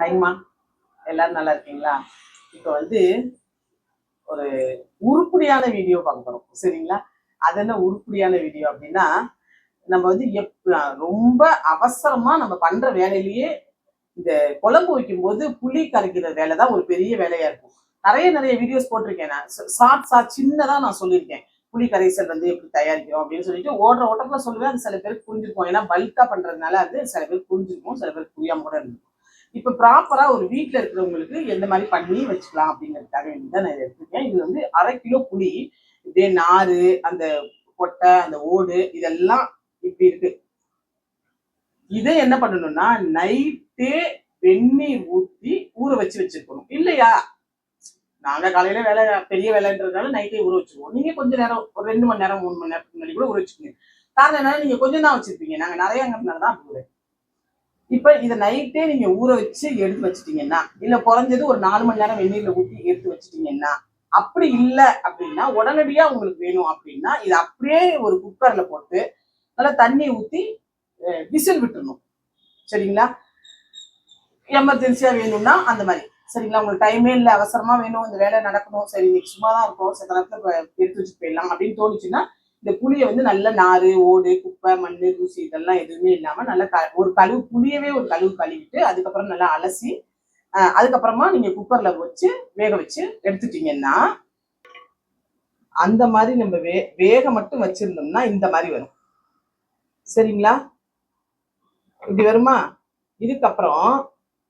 ஹைமா எல்லாரும் நல்லா இருக்கீங்களா? இப்போ வந்து ஒரு உருப்படியான வீடியோ பார்க்க போகிறோம் சரிங்களா? அது என்ன உருப்படியான வீடியோ அப்படின்னா நம்ம வந்து எப் ரொம்ப அவசரமாக நம்ம பண்ணுற வேலையிலேயே இந்த குழம்பு வைக்கும்போது புளி கரைக்கிற வேலை தான் ஒரு பெரிய வேலையாக இருக்கும். நிறைய நிறைய வீடியோஸ் போட்டிருக்கேன் நான். ஷார்ட் ஷார்ட் சின்னதாக நான் சொல்லியிருக்கேன். புளி கரைசல் வந்து எப்படி தயாரிக்கிறோம் அப்படின்னு சொல்லிட்டு ஓடுற ஓட்டத்தில் சொல்லுவேன். அது சில பேருக்கு புரிஞ்சிருக்கும். ஏன்னா பல்காக பண்ணுறதுனால அது சில பேருக்கு புரிஞ்சிருக்கும் சில பேருக்கு புரியாமல் கூட இருக்கும் இப்போ ப்ராப்பரா ஒரு வீட்ல இருக்கிறவங்களுக்கு எந்த மாதிரி பண்ணி வச்சுக்கலாம் அப்படிங்கிறதுக்காக வேண்டி தான் நான் இதை எடுத்துருக்கேன். இது வந்து அரை கிலோ புளி இதே நாறு அந்த கொட்டை அந்த ஓடு இதெல்லாம் இப்படி இருக்கு. இதை என்ன பண்ணணும்னா நைட்டே வெந்நீர் ஊத்தி ஊற வச்சு வச்சிருக்கணும். இல்லையா? நாங்க காலையில வேலை பெரிய வேலைன்றதுனால நைட்டே ஊற வச்சிருவோம். நீங்க கொஞ்ச நேரம் ஒரு ரெண்டு மணி நேரம் மூணு மணி நேரத்துக்கு முன்னாடி கூட ஊற வச்சுக்கோங்க. காரணம் என்னன்னா நீங்க கொஞ்சம் தான் வச்சிருப்பீங்க. நாங்க நிறையங்கிறதுனால தான் அப்படி இப்போ இதை நைட்டே நீங்க ஊற வச்சு எடுத்து வச்சிட்டீங்கன்னா இல்ல குறைஞ்சது ஒரு நாலு மணி நேரம் வெந்நீர்ல ஊற்றி எடுத்து வச்சிட்டீங்கன்னா அப்படி இல்லை அப்படின்னா உடனடியா உங்களுக்கு வேணும் அப்படின்னா இதை அப்படியே ஒரு குக்கர்ல போட்டு நல்லா தண்ணி ஊத்தி விசில் விட்டுறணும். சரிங்களா? எமர்ஜென்சியா வேணும்னா அந்த மாதிரி. சரிங்களா? உங்களுக்கு டைமே இல்லை அவசரமா வேணும் இந்த வேலை நடக்கணும் சரி இன்னைக்கு சும்மா தான் இருக்கும் சில நேரத்தில் எடுத்து வச்சுட்டு போயிடலாம் அப்படின்னு தோணுச்சுன்னா இந்த புளியை வந்து நல்ல நாறு ஓடு குப்பை மண் தூசி இதெல்லாம் எதுவுமே இல்லாமல் நல்லா க ஒரு கழுவு புளியவே ஒரு கழுவு கழுவிட்டு அதுக்கப்புறம் நல்லா அலசி அதுக்கப்புறமா நீங்கள் குக்கரில் வச்சு வேக வச்சு எடுத்துட்டீங்கன்னா அந்த மாதிரி நம்ம வே வேக மட்டும் வச்சிருந்தோம்னா இந்த மாதிரி வரும். சரிங்களா? இப்படி வருமா? இதுக்கப்புறம்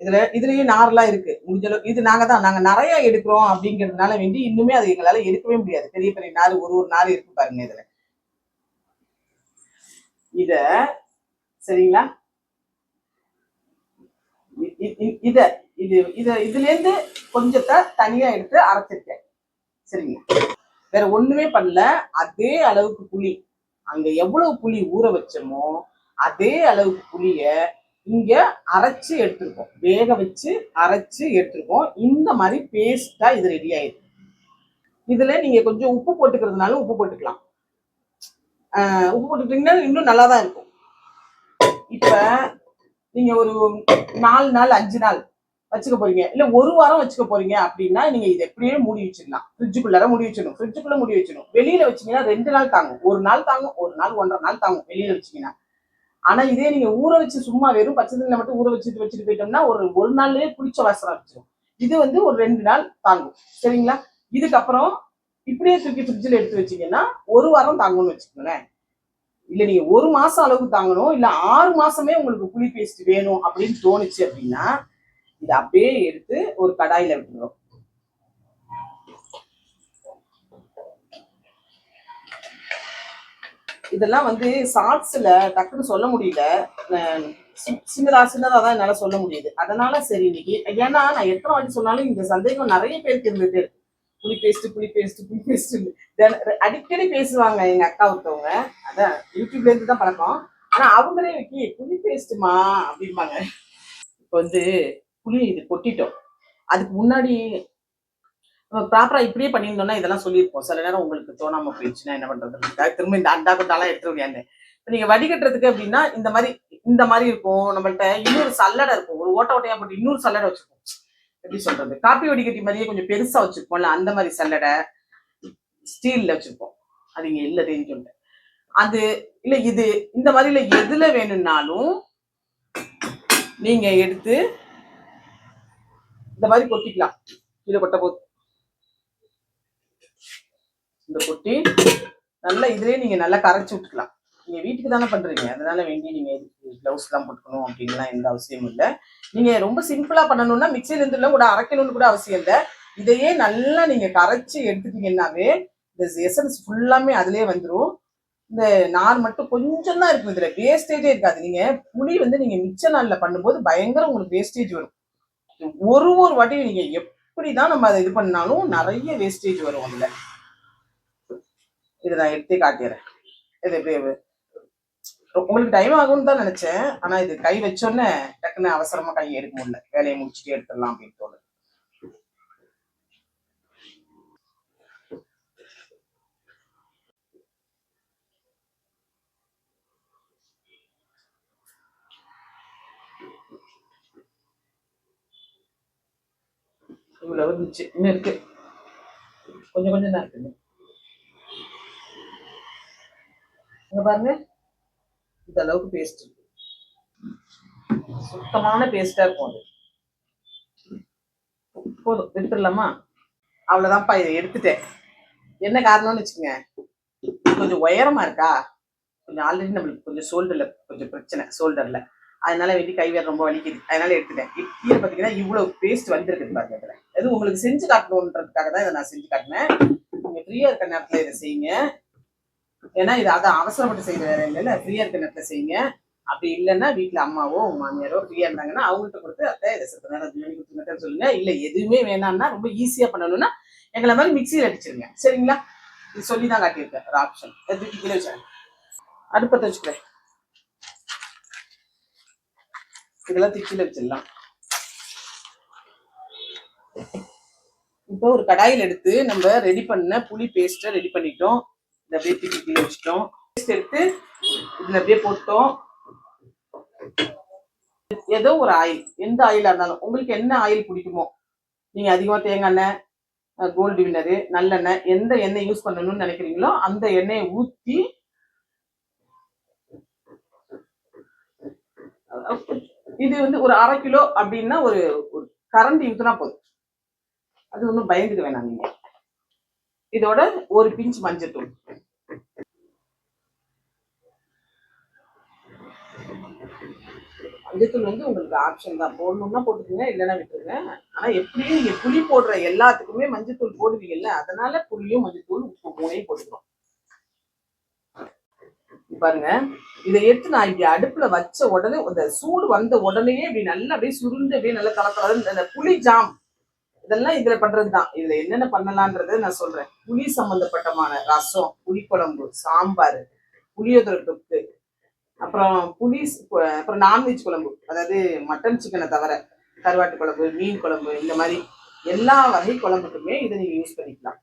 இதுல இதுலயே நார்லாம் இருக்கு. முடிஞ்சளவு இது நாங்க தான் நாங்க நிறைய எடுக்கிறோம் அப்படிங்கிறதுனால வேண்டி இன்னுமே அது எங்களால எடுக்கவே முடியாது. பெரிய பெரிய நார் ஒரு ஒரு நார் இருக்கு பாருங்க இதுல. இத சரிங்களா? இத இது இத இதுல இருந்து கொஞ்சத்தை தனியா எடுத்து அரைச்சிருக்கேன். சரிங்களா? வேற ஒண்ணுமே பண்ணல. அதே அளவுக்கு புளி. அங்க எவ்வளவு புளி ஊற வச்சோமோ அதே அளவுக்கு புளிய இங்க அரைச்சு எடுத்திருக்கோம். வேக வச்சு அரைச்சு எடுத்திருக்கோம். இந்த மாதிரி பேஸ்டா இது ரெடி ஆயிடுது இதுல நீங்க கொஞ்சம் உப்பு போட்டுக்கிறதுனால உப்பு போட்டுக்கலாம். உப்பு போட்டுட்டீங்கன்னா இன்னும் நல்லா தான் இருக்கும். இப்போ நீங்கள் ஒரு நாலு நாள் அஞ்சு நாள் வச்சுக்க போறீங்க. இல்லை ஒரு வாரம் வச்சுக்க போறீங்க அப்படின்னா நீங்கள் இதை எப்படியே மூடி வச்சிடலாம். ஃப்ரிட்ஜுக்குள்ளார மூடி வச்சிடணும். ஃப்ரிட்ஜுக்குள்ள மூடி வச்சிடணும். வெளியில் வச்சீங்கன்னா ரெண்டு நாள் தாங்கும். ஒரு நாள் தாங்கும் ஒரு நாள் ஒன்றரை நாள் தாங்கும் வெளியில் வச்சீங்கன்னா. ஆனால் இதே நீங்கள் ஊற வச்சு சும்மா வெறும் பச்சை தண்ணியில் மட்டும் ஊற வச்சுட்டு வச்சுட்டு போயிட்டோம்னா ஒரு ஒரு நாள்லேயே புளிச்ச வாசனை வச்சிடும் இது வந்து ஒரு ரெண்டு நாள் தாங்கும். சரிங்களா? இதுக்கப்புறம் இப்படியே தூக்கி ஃப்ரிட்ஜில் எடுத்து வச்சீங்கன்னா ஒரு வாரம் தாங்கணும்னு வச்சுக்கோங்களேன். இல்லை நீங்கள் ஒரு மாதம் அளவுக்கு தாங்கணும் இல்லை ஆறு மாதமே உங்களுக்கு புளி பேஸ்ட் வேணும் அப்படின்னு தோணுச்சு அப்படின்னா இதை அப்படியே எடுத்து ஒரு கடாயில் விட்டுரும் இதெல்லாம் வந்து சாட்ஸில் டக்குன்னு சொல்ல முடியல. அஹ் சின்னதாக சின்னதா சின்னதா தான் என்னால் சொல்ல முடியுது. அதனால சரி இன்னைக்கு ஏன்னா நான் எத்தனை வாட்டி சொன்னாலும் இந்த சந்தேகம் நிறைய பேருக்கு இருந்துட்டு இருக்கு. புளி பேஸ்ட் புளி பேஸ்ட் புளி பேஸ்ட் அடிக்கடி பேசுவாங்க எங்க அக்கா ஒருத்தவங்க. அதான் யூடியூப்ல இருந்து தான் பழக்கம். ஆனா அவங்களே வைக்கி புளி பேஸ்ட்டுமா அப்படிம்பாங்க. இப்போ வந்து புளி இது கொட்டிட்டோம். அதுக்கு முன்னாடி ப்ராப்பரா இப்படியே பண்ணியிருந்தோம்னா இதெல்லாம் சொல்லியிருப்போம். சில நேரம் உங்களுக்கு தோணாம போயிடுச்சுன்னா என்ன பண்றது? திரும்ப இந்த அண்டா கொண்டாலாம் எடுத்துருவியான்னு இப்போ நீங்க வடிகட்டுறதுக்கு அப்படின்னா இந்த மாதிரி இந்த மாதிரி இருக்கும். நம்மள்ட்ட இன்னொரு சல்லடை இருக்கும். ஒரு ஓட்ட ஓட்டையா போட்டு இன்னொரு சல்லடை வச்சிருப்போம். எப்படி சொல்றது? காப்பி வடிகட்டி மாதிரியே கொஞ்சம் பெருசா வச்சிருப்போம்ல அந்த மாதிரி சல்லடை ஸ்டீல்ல வச்சிருப்போம். அது இங்க இல்ல தெரிஞ்சுண்டு அது இல்ல இது இந்த மாதிரில எதுல வேணும்னாலும் நீங்க எடுத்து இந்த மாதிரி கொட்டிக்கலாம். கீழே கொட்ட போது இந்த கொட்டி நல்லா இதுலயே நீங்க நல்லா கரைச்சி விட்டுக்கலாம். நீங்க வீட்டுக்கு தானே பண்றீங்க. அதனால வேண்டி நீங்க கிளவுஸ் எல்லாம் போட்டுக்கணும் அப்படின்லாம் எந்த அவசியமும் இல்லை. நீங்க ரொம்ப சிம்பிளா பண்ணணும்னா மிக்சியில இருந்து கூட அரைக்கணும்னு கூட அவசியம் இல்லை. இதையே நல்லா நீங்க கரைச்சி எடுத்துட்டீங்கன்னாவே இந்த எசன்ஸ் ஃபுல்லாமே அதுலயே வந்துடும் இந்த நார் மட்டும் கொஞ்சம் தான் இருக்கும் இதுல. வேஸ்டேஜே இருக்காது. நீங்க புளி வந்து நீங்க மிச்ச நாள்ல பண்ணும்போது பயங்கர உங்களுக்கு வேஸ்டேஜ் வரும். ஒரு ஒரு வாட்டியும் நீங்க எப்படிதான் நம்ம அதை இது பண்ணாலும் நிறைய வேஸ்டேஜ் வரும் அதுல. இதை நான் எடுத்தே காட்டிடுறேன் இது உங்களுக்கு டைம் ஆகும்னு தான் நினைச்சேன். ஆனா இது கை வச்சோன்னே டக்குன்னு அவசரமா கை எடுக்க முடியல. வேலையை முடிச்சுட்டு எடுத்துடலாம் அப்படின்னு தோணுது. இவ்வளவு இருந்துச்சு. இன்னும் இருக்கு. கொஞ்சம் கொஞ்சம் தான் இருக்கு. இங்க பாருங்க. இந்த அளவுக்கு பேஸ்ட் இருக்கு. சுத்தமான பேஸ்டா இருக்கும் அது. போதும் எடுத்துடலாமா அவ்வளவுதான்ப்பா இதை எடுத்துட்டேன். என்ன காரணம்னு வச்சுக்கோங்க. கொஞ்சம் உயரமா இருக்கா? கொஞ்சம் ஆல்ரெடி நம்மளுக்கு கொஞ்சம் ஷோல்டர்ல கொஞ்சம் பிரச்சனை ஷோல்டர்ல அதனால வேண்டி கை வேறு ரொம்ப வலிக்குது. அதனால எடுத்துட்டேன். கீழே பார்த்தீங்கன்னா இவ்வளவு பேஸ்ட் வந்துருக்குது பாருங்க இதில். அது உங்களுக்கு செஞ்சு காட்டணுன்றதுக்காக தான் இதை நான் செஞ்சு காட்டினேன். நீங்க ஃப்ரீயாக இருக்க நேரத்துல இதை செய்யுங்க. ஏன்னா இது அதான் அவசரப்பட்டு செய்யற வேற இல்லைல்ல ஃப்ரீயா இருக்க நேரத்தில் செய்யுங்க. அப்படி இல்லைன்னா வீட்டில் அம்மாவோ உங்க மாமியாரோ ஃப்ரீயா இருந்தாங்கன்னா அவங்கள்ட்ட கொடுத்து அத்தை இதை சத்த நேரம் அஞ்சு மணிக்கு கொடுத்துருங்கன்னு சொல்லுங்க. இல்ல எதுவுமே வேணாம்னா ரொம்ப ஈஸியா பண்ணணும்னா எங்களை மாதிரி மிக்சியில் அடிச்சிருங்க. சரிங்களா? இது சொல்லி தான் காட்டியிருக்கேன் ஒரு ஆப்ஷன் தூக்கி கிலோ வச்சாங்க அடுப்பத்தை வச்சுக்கிறேன். இதெல்லாம் திச்சியில் வச்சிடலாம். இப்போ ஒரு கடாயில் எடுத்து நம்ம ரெடி பண்ண புளி பேஸ்ட்டை ரெடி பண்ணிட்டோம். இதை அப்படியே தூக்கி கீழே வச்சிட்டோம். பேஸ்ட் எடுத்து இதில் அப்படியே போட்டோம். ஏதோ ஒரு ஆயில். எந்த ஆயிலாக இருந்தாலும். உங்களுக்கு என்ன ஆயில் பிடிக்குமோ. நீங்கள் அதிகமாக தேங்காய் எண்ணெய் கோல்டு வினரு நல்லெண்ணெய் எந்த எண்ணெய் யூஸ் பண்ணணும்னு நினைக்கிறீங்களோ அந்த எண்ணெயை ஊற்றி இது வந்து ஒரு அரை கிலோ அப்படின்னா ஒரு கரண்டி ஊற்றுனா போதும். அது ஒன்றும் பயந்துக்க வேணாம் நீங்கள் இதோட ஒரு பிஞ்ச் மஞ்சள் தூள் மஞ்சத்தூள் வந்து உங்களுக்கு ஆப்ஷன் தான். போடணும்னா போட்டுக்கோங்க இல்லைன்னா விட்டுருங்க. ஆனா எப்படியும் நீங்கள் புளி போடுற எல்லாத்துக்குமே மஞ்சத்தூள் போடுவீங்கல்ல அதனால புளியும் மஞ்சத்தூள் உப்பு மூணையும் போட்டுக்கணும். பாருங்க. இதை எடுத்து நான் இங்க அடுப்புல வச்ச உடனே அந்த சூடு வந்த உடனேயே இப்படி நல்லா அப்படியே சுருண்டு அப்படியே நல்லா கலக்கலன்னு இந்த புளி ஜாம். இதெல்லாம் இதுல பண்றதுதான் இதுல என்னென்ன பண்ணலான்றதை நான் சொல்றேன். புளி சம்பந்தப்பட்டமான ரசம் புளிக்குழம்பு சாம்பார் புளியோதரை தொக்கு அப்புறம் புளிஸ் அப்புறம் நான்வெஜ் குழம்பு. அதாவது மட்டன் சிக்கனை தவிர கருவாட்டு குழம்பு மீன் குழம்பு இந்த மாதிரி எல்லா வகை குழம்புக்குமே இதை நீங்கள் யூஸ் பண்ணிக்கலாம்.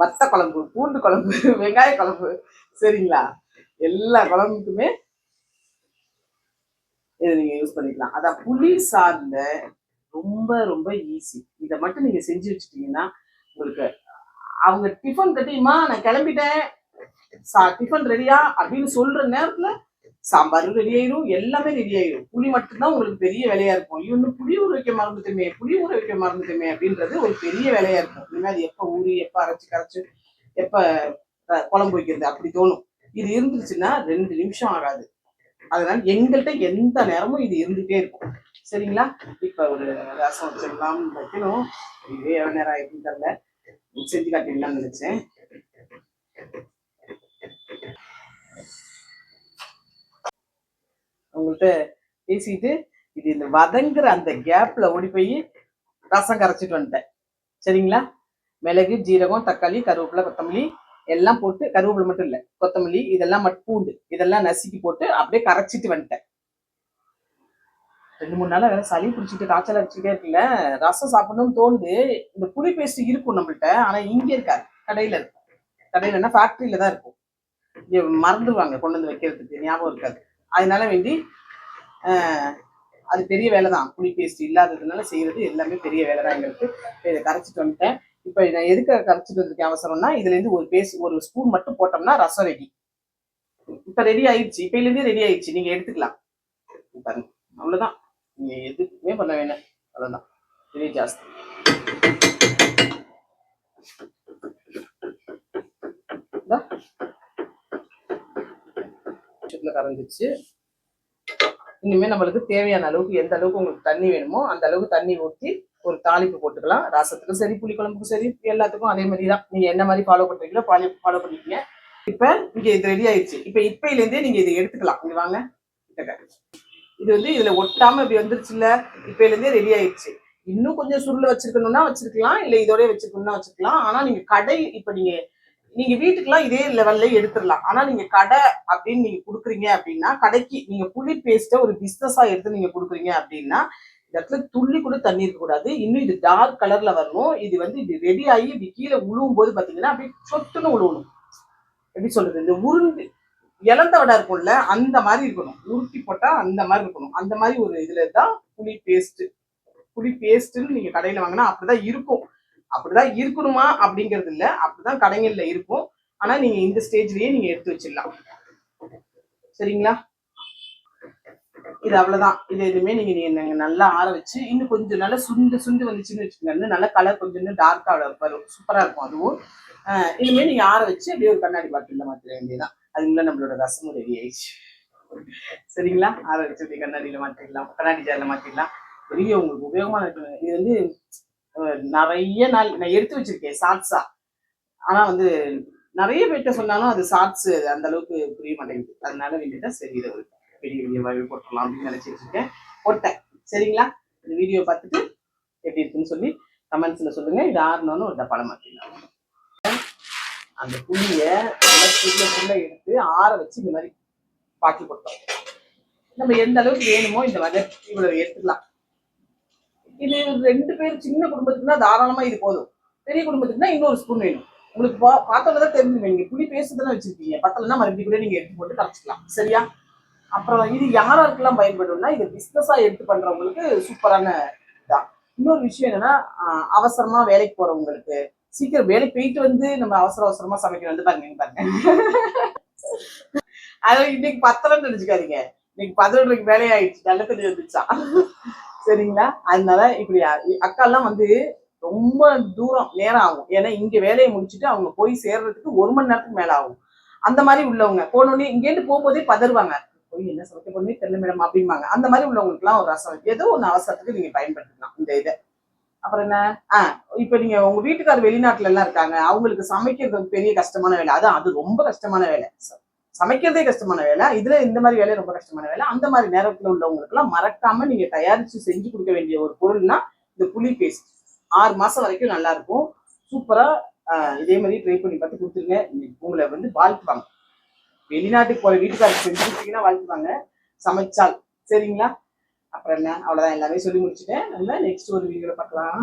வத்த குழம்பு பூண்டு குழம்பு வெங்காய குழம்பு. சரிங்களா? எல்லா குழம்புக்குமே இதை நீங்கள் யூஸ் பண்ணிக்கலாம். அதான் புளி சார்ந்த ரொம்ப ரொம்ப ஈஸி இதை மட்டும் நீங்கள் செஞ்சு வச்சுட்டீங்கன்னா உங்களுக்கு அவங்க டிஃபன் கட்டியுமா நான் கிளம்பிட்டேன் சா டிஃபன் ரெடியா அப்படின்னு சொல்ற நேரத்தில் சாம்பாரும் ரெடி ஆயிரும் எல்லாமே ரெடி ஆயிரும். புளி மட்டும்தான் உங்களுக்கு பெரிய வேலையா இருக்கும். ஐயோ இன்னும் புளி ஊற வைக்க மறந்துட்டுமே புளி ஊற வைக்க மறந்துட்டுமே அப்படின்றது ஒரு பெரிய வேலையா இருக்கும். இனிமேல் அது எப்ப ஊறி எப்ப அரைச்சு கரைச்சு எப்ப குழம்பு வைக்கிறது அப்படி தோணும். இது இருந்துச்சுன்னா ரெண்டு நிமிஷம் ஆகாது. அதனால எங்கள்கிட்ட எந்த நேரமும் இது இருந்துட்டே இருக்கும். சரிங்களா? இப்ப ஒரு ரசம் வச்சிடலாம். வைக்கணும். இதே நேரம் ஆயிருக்குன்னு தெரியல. செஞ்சு காட்டிடலாம்னு நினைச்சேன். உங்கள்கிட்ட பேசிட்டு இது இந்த வதங்குற அந்த கேப்ல ஓடி போய் ரசம் கரைச்சிட்டு வந்துட்டேன். சரிங்களா? மிளகு ஜீரகம் தக்காளி கருவேப்பிலை கொத்தமல்லி எல்லாம் போட்டு கருவேப்பிலை மட்டும் இல்லை கொத்தமல்லி இதெல்லாம் மட் பூண்டு இதெல்லாம் நசுக்கி போட்டு அப்படியே கரைச்சிட்டு வந்துட்டேன். ரெண்டு மூணு நாளா வேற சளி பிடிச்சிட்டு காய்ச்சல் அடிச்சுட்டே இருக்குல்ல ரசம் சாப்பிடணும்னு தோணுது. இந்த புளி பேஸ்ட் இருக்கும் நம்மள்ட்ட ஆனா இங்க இருக்காது கடையில இருக்கும். கடையிலன்னா ஃபேக்டரியில தான் இருக்கும். மறந்துடுவாங்க கொண்டு வந்து வைக்கிறதுக்கு ஞாபகம் இருக்காது. அதனால வேண்டி அது பெரிய வேலை தான் புளி பேஸ்ட் இல்லாததுனால செய்யறது எல்லாமே பெரிய வேலை தான் எங்களுக்கு இதை கரைச்சிட்டு வந்துட்டேன். இப்போ நான் எதுக்கு கரைச்சிட்டு வந்திருக்கேன் அவசரம்னா இதுலேருந்து ஒரு பேஸ்ட் ஒரு ஸ்பூன் மட்டும் போட்டோம்னா ரசம் ரெடி இப்போ ரெடி ஆயிடுச்சு. இப்போலேருந்தே ரெடி ஆயிடுச்சு. நீங்கள் எடுத்துக்கலாம். பாருங்க. அவ்வளோதான் நீங்கள் எதுக்குமே பண்ண வேணாம். அவ்வளோதான் பெரிய ஜாஸ்தி. இந்தா. நிமிஷத்துல கரைஞ்சிச்சு. இனிமேல் நம்மளுக்கு தேவையான அளவுக்கு எந்த அளவுக்கு உங்களுக்கு தண்ணி வேணுமோ அந்த அளவுக்கு தண்ணி ஊற்றி ஒரு தாளிப்பு போட்டுக்கலாம். ரசத்துக்கும் சரி புளிக்குழம்புக்கும் சரி எல்லாத்துக்கும் அதே மாதிரி தான். நீங்கள் என்ன மாதிரி ஃபாலோ பண்ணுறீங்களோ ஃபாலோ ஃபாலோ பண்ணிக்கீங்க. இப்போ இங்கே இது ரெடி ஆயிடுச்சு. இப்போ இப்பையிலேருந்தே நீங்கள் இதை எடுத்துக்கலாம். இங்க வாங்க. இது வந்து இதில் ஒட்டாமல் இப்படி வந்துருச்சுல்ல? இப்பையிலேருந்தே ரெடி ஆயிடுச்சு. இன்னும் கொஞ்சம் சுருள வச்சிருக்கணும்னா வச்சிருக்கலாம். இல்லை இதோடய வச்சிருக்கணும்னா வச்சிருக்கலாம். ஆனால் நீங்கள் கடை இப்போ நீங்கள் நீங்க வீட்டுக்குலாம் இதே லெவல்ல எடுத்துடலாம். ஆனா நீங்க கடை அப்படின்னு நீங்க கொடுக்குறீங்க அப்படின்னா கடைக்கு நீங்க புளி பேஸ்ட்டை ஒரு பிஸ்னஸா எடுத்து நீங்க கொடுக்குறீங்க அப்படின்னா இந்த இடத்துல துள்ளி கூட தண்ணி இருக்கக்கூடாது இன்னும் இது டார்க் கலர்ல வரணும். இது வந்து இது ரெடி ஆகி இப்படி கீழே உழுவும் போது பாத்தீங்கன்னா அப்படியே சொட்டுன்னு உழுவணும். எப்படி சொல்றது? இந்த உருண்டு இழந்த வடை இருக்கும்ல அந்த மாதிரி இருக்கணும். உருட்டி போட்டா அந்த மாதிரி இருக்கணும். அந்த மாதிரி ஒரு இதுல தான் புளி பேஸ்ட் புளி பேஸ்ட்னு நீங்க கடையில வாங்கினா அப்படிதான் இருக்கும். அப்படிதான் இருக்கணுமா அப்படிங்கிறது இல்ல. அப்படிதான் கடைகள்ல இருக்கும். ஆனா நீங்க இந்த ஸ்டேஜ்லயே நீங்க எடுத்து வச்சிடலாம். சரிங்களா? இது அவ்வளவுதான். இது எதுவுமே நீங்க நீங்க நல்லா ஆற வச்சு இன்னும் கொஞ்சம் நல்லா சுண்டு சுண்டு வந்துச்சுன்னு வச்சுக்கோங்க. நல்லா கலர் கொஞ்சம் டார்க்கா வரும். சூப்பரா இருக்கும் அதுவும். ஆஹ் இனிமே நீங்க ஆற வச்சு அப்படியே ஒரு கண்ணாடி பாட்டில மாத்திர வேண்டியதான் அதுக்குள்ள நம்மளோட ரசமும் ரெடி ஆயிடுச்சு. சரிங்களா? ஆற வச்சு அப்படியே கண்ணாடியில மாத்திடலாம் கண்ணாடி ஜாரில மாத்திடலாம் பெரிய உங்களுக்கு உபயோகமா இருக்கு இது வந்து நிறைய நாள் நான் எடுத்து வச்சிருக்கேன் ஷார்ட்ஸா ஆனா வந்து நிறைய பேர்கிட்ட சொன்னாலும் அது ஷார்ட்ஸ் அந்த அளவுக்கு புரிய மாட்டேங்குது. அதனால வேண்டியதா சரி இதை ஒரு பெரிய வீடியோவாகவே போட்டுடலாம் அப்படின்னு நினைச்சிட்டு இருக்கேன். போட்டேன். சரிங்களா? இந்த வீடியோ பார்த்துட்டு எப்படி இருக்குன்னு சொல்லி கமெண்ட்ஸ்ல சொல்லுங்க. இது ஆறணும்னு ஒரு டப்பால மாத்திடலாம். அந்த புளிய புள்ள புள்ள எடுத்து ஆற வச்சு இந்த மாதிரி பாக்கி போட்டோம். நம்ம எந்த அளவுக்கு வேணுமோ இந்த மாதிரி இவ்வளவு எடுத்துக்கலாம். இது ரெண்டு பேர் சின்ன குடும்பத்துக்குன்னா தாராளமா இது போதும். பெரிய குடும்பத்துக்குன்னா இன்னொரு ஸ்பூன் வேணும். உங்களுக்கு பா பார்த்தோன்னு தான் தெரிஞ்சுங்க நீங்க புளி பேஸ்ட் தானே வச்சிருக்கீங்க. பத்தலன்னா மறுபடியும் கூட நீங்க எடுத்து போட்டு கரைச்சிக்கலாம். சரியா? அப்புறம் இது யாராருக்கெல்லாம் பயன்படும்னா இது பிஸ்னஸா எடுத்து பண்றவங்களுக்கு சூப்பரான இதான் இன்னொரு விஷயம் என்னன்னா அவசரமா வேலைக்கு போறவங்களுக்கு. சீக்கிரம் வேலைக்கு போயிட்டு வந்து நம்ம அவசர அவசரமா சமைக்கணும் வந்து பாருங்க பாருங்க. அது இன்னைக்கு பத்தலன்னு நினைச்சுக்காதீங்க. இன்னைக்கு பதினொன்றுக்கு வேலையாயிடுச்சு. நல்ல தண்ணி வந்துச்சான் சரிங்களா? அதனால இப்படி அக்காலாம் வந்து ரொம்ப தூரம் நேரம் ஆகும். ஏன்னா இங்க வேலையை முடிச்சுட்டு அவங்க போய் சேர்றதுக்கு ஒரு மணி நேரத்துக்கு மேல ஆகும். அந்த மாதிரி உள்ளவங்க போனோடனே இங்கேருந்து போகும்போதே பதறுவாங்க. போய் என்ன சமைக்க போனே தெரியல மேடம் அப்படிம்பாங்க. அந்த மாதிரி உள்ளவங்களுக்குலாம் ஒரு ரசம் ஏதோ ஒன்று அவசரத்துக்கு நீங்க பயன்படுத்திக்கலாம் இந்த இதை. அப்புறம் என்ன? ஆ இப்போ நீங்க உங்க வீட்டுக்கார் வெளிநாட்டுல எல்லாம் இருக்காங்க. அவங்களுக்கு சமைக்கிறது பெரிய கஷ்டமான வேலை. அதான் அது ரொம்ப கஷ்டமான வேலை. ச- சமைக்கிறதே கஷ்டமான வேலை இதுல இந்த மாதிரி வேலை ரொம்ப கஷ்டமான வேலை அந்த மாதிரி நேரத்துல உள்ளவங்களுக்கு எல்லாம் மறக்காம நீங்க தயாரிச்சு செஞ்சு கொடுக்க வேண்டிய ஒரு பொருள்னா இந்த புளி பேஸ்ட் ஆறு மாசம் வரைக்கும் நல்லா இருக்கும். சூப்பரா ஆஹ், இதே மாதிரி ட்ரை பண்ணி பார்த்து கொடுத்துருங்க. உங்களை வந்து வாழ்த்துவாங்க. வெளிநாட்டுக்கு போற வீட்டுக்காரருக்கு செஞ்சு கொடுத்தீங்கன்னா வாழ்த்துவாங்க. சமைச்சால். சரிங்களா? அப்புறம் என்ன? அவ்வளவுதான். எல்லாமே சொல்லி முடிச்சுட்டேன். நம்ம நெக்ஸ்ட் ஒரு வீடியோல பார்க்கலாம்.